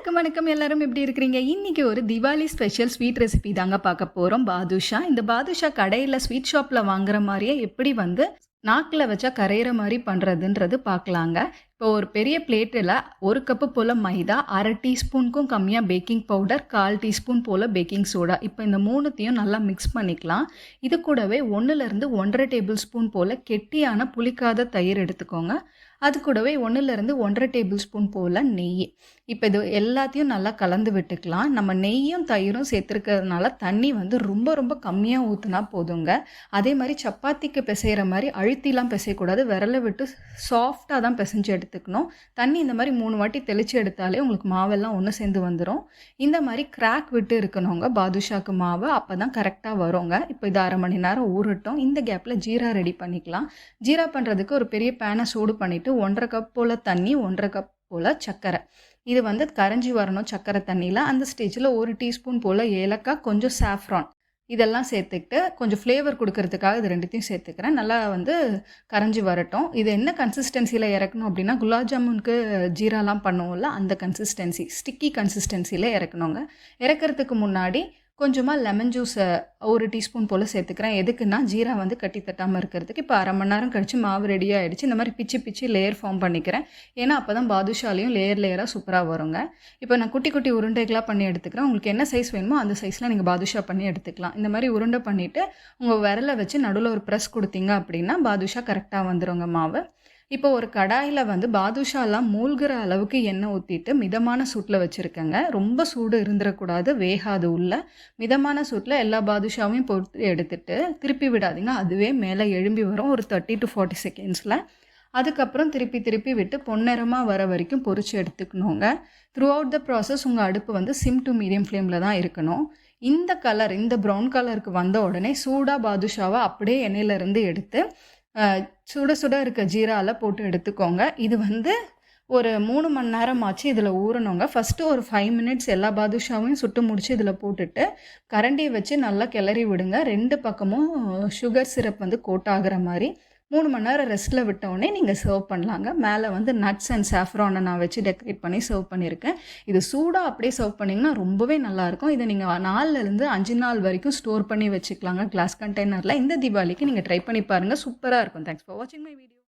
எல்லாருக்கும் வணக்கம். எல்லாரும் எப்படி இருக்கிறீங்க? இன்னைக்கு ஒரு திவாலி ஸ்பெஷல் ஸ்வீட் ரெசிபி தாங்க பார்க்க போகிறோம் பாதுஷா இந்த பாதுஷா கடையில் ஸ்வீட் ஷாப்பில் வாங்குற மாதிரியே எப்படி வந்து நாக்கில் வச்சா கரையிற மாதிரி பண்ணுறதுன்றது பார்க்கலாங்க. இப்போ ஒரு பெரிய பிளேட்டில் ஒரு கப்பு போல் மைதா அரை டீஸ்பூனுக்கும் கம்மியாக பேக்கிங் பவுடர் கால் டீஸ்பூன் போல் பேக்கிங் சோடா. இப்போ இந்த மூணுத்தையும் நல்லா மிக்ஸ் பண்ணிக்கலாம். இது கூடவே ஒன்றுலேருந்து ஒன்றரை டேபிள் ஸ்பூன் போல் கெட்டியான புளிக்காத தயிர் எடுத்துக்கோங்க. அது கூடவே ஒன்றுலேருந்து ஒன்றரை டேபிள் ஸ்பூன் போல் நெய். இப்போ இது எல்லாத்தையும் நல்லா கலந்து விட்டுக்கலாம். நம்ம நெய்யும் தயிரும் சேர்த்துருக்கிறதுனால தண்ணி வந்து ரொம்ப ரொம்ப கம்மியாக ஊற்றுனா போதுங்க. அதே மாதிரி சப்பாத்திக்கு பிசைகிற மாதிரி அழுத்திலாம் பிசையக்கூடாது. விரலை விட்டு சாஃப்டாக தான் பிசைஞ்சு எடுத்து எடுத்துக்கணும். தண்ணி இந்த மாதிரி மூணு வாட்டி தெளித்து எடுத்தாலே உங்களுக்கு மாவெல்லாம் ஒன்று சேர்ந்து வந்துடும் இந்த மாதிரி கிராக் விட்டு இருக்கணுங்க. பாதுஷாக்கு மாவு அப்போ தான் கரெக்டாக வருங்க. இப்போ இது அரை மணி நேரம் ஊறட்டும். இந்த கேப்பில் ஜீரா ரெடி பண்ணிக்கலாம். ஜீரா பண்ணுறதுக்கு ஒரு பெரிய பேனை சூடு பண்ணிவிட்டு ஒன்றரை கப் போல் தண்ணி ஒன்றரை கப் போல் சர்க்கரை இது வந்து கரைஞ்சி வரணும் சர்க்கரை தண்ணியில். அந்த ஸ்டேஜில் ஒரு டீஸ்பூன் போல் ஏலக்காய் கொஞ்சம் சாஃப்ரான் இதெல்லாம் சேர்த்துக்கிட்டு கொஞ்சம் ஃப்ளேவர் கொடுக்கறதுக்காக இது ரெண்டுத்தையும் சேர்த்துக்கிறேன். நல்லா வந்து கரைஞ்சி வரட்டும். இது என்ன கன்சிஸ்டன்சியில் இறக்கணும் அப்படின்னா குலாப் ஜாமுனுக்கு ஜீராலாம் பண்ணுவோம்ல அந்த கன்சிஸ்டன்சி ஸ்டிக்கி கன்சிஸ்டன்சியில் இறக்கணுங்க. இறக்கிறதுக்கு முன்னாடி கொஞ்சமாக லெமன் ஜூஸை ஒரு டீஸ்பூன் போல் சேர்த்துக்கிறேன். எதுக்குன்னா ஜீரா வந்து கட்டி தட்டாமல் இருக்கிறதுக்கு இப்போ அரை மணி நேரம் கழித்து மாவு ரெடி ஆகிடுச்சு இந்த மாதிரி பிச்சு பிச்சு லேயர் ஃபார்ம் பண்ணிக்கிறேன். ஏன்னா அப்போ தான் பாதுஷாலையும் லேயர் லேயராக சூப்பராக வருங்க. இப்போ நான் குட்டி குட்டி உருண்டைகளாக பண்ணி எடுத்துக்கிறேன். உங்களுக்கு என்ன சைஸ் வேணுமோ அந்த சைஸில் நீங்கள் பாதுஷா பண்ணி எடுத்துக்கலாம். இந்த மாதிரி உருண்டை பண்ணிவிட்டு உங்கள் விரலை வச்சு நடுவில் ஒரு ப்ரெஸ் கொடுத்தீங்க அப்படின்னா பாதுஷா கரெக்டாக வந்துடுங்க மாவு. இப்போ ஒரு கடாயில் வந்து பாதுஷாலாம் மூழ்கிற அளவுக்கு எண்ணெய் ஊற்றிட்டு மிதமான சூட்டில் வச்சுருக்கேங்க. ரொம்ப சூடு இருந்துடக்கூடாது வேகாது உள்ள. மிதமான சூட்டில் எல்லா பாதுஷாவையும் போட்டு எடுத்துட்டு திருப்பி விடாதீங்க. அதுவே மேலே எழும்பி வரும் ஒரு தேர்ட்டி டு ஃபார்ட்டி செகண்ட்ஸில் அதுக்கப்புறம் திருப்பி திருப்பி விட்டு பொன்னிறமாக வர வரைக்கும் பொறிச்சு எடுத்துக்கணுங்க. த்ரூ அவுட் த ப்ராசஸ் உங்கள் அடுப்பு வந்து சிம் டு மீடியம் ஃப்ளேமில் தான் இருக்கணும். இந்த கலர் இந்த ப்ரௌன் கலருக்கு வந்த உடனே சூடாக பாதுஷாவை அப்படியே எண்ணெயிலேருந்து எடுத்து சுட சுட இருக்க ஜீராவில் போட்டு எடுத்துக்கோங்க. இது வந்து ஒரு மூணு மணி நேரம் ஆச்சு இதில் ஊறணுங்க. ஃபஸ்ட்டு ஒரு ஃபைவ் மினிட்ஸ் எல்லா பாதுஷாவையும் சுட்டு முடித்து இதில் போட்டுட்டு கரண்டியை வச்சு நல்லா கிளறி விடுங்க. ரெண்டு பக்கமும் சுகர் சிரப் வந்து கோட் ஆகிற மாதிரி. மூணு மணி நேரம் ரெஸ்ட்டில் விட்டோடனே நீங்கள் சர்வ் பண்ணலாங்க. மேலே வந்து நட்ஸ் அண்ட் சாஃப்ரானை நான் வச்சு டெக்கரேட் பண்ணி சர்வ் பண்ணியிருக்கேன். இது சூடாக அப்படியே சர்வ் பண்ணிங்கன்னா ரொம்பவே நல்லாயிருக்கும் இதை நீங்கள் நாலுலேருந்து அஞ்சு நாள் வரைக்கும் ஸ்டோர் பண்ணி வச்சுக்கலாங்க. கிளாஸ் கண்டெய்னரில் இந்த தீபாவளிக்கு நீங்கள் ட்ரை பண்ணி பாருங்கள் சூப்பராக இருக்கும். தேங்க்ஸ் ஃபார் வாட்சிங் மை வீடியோ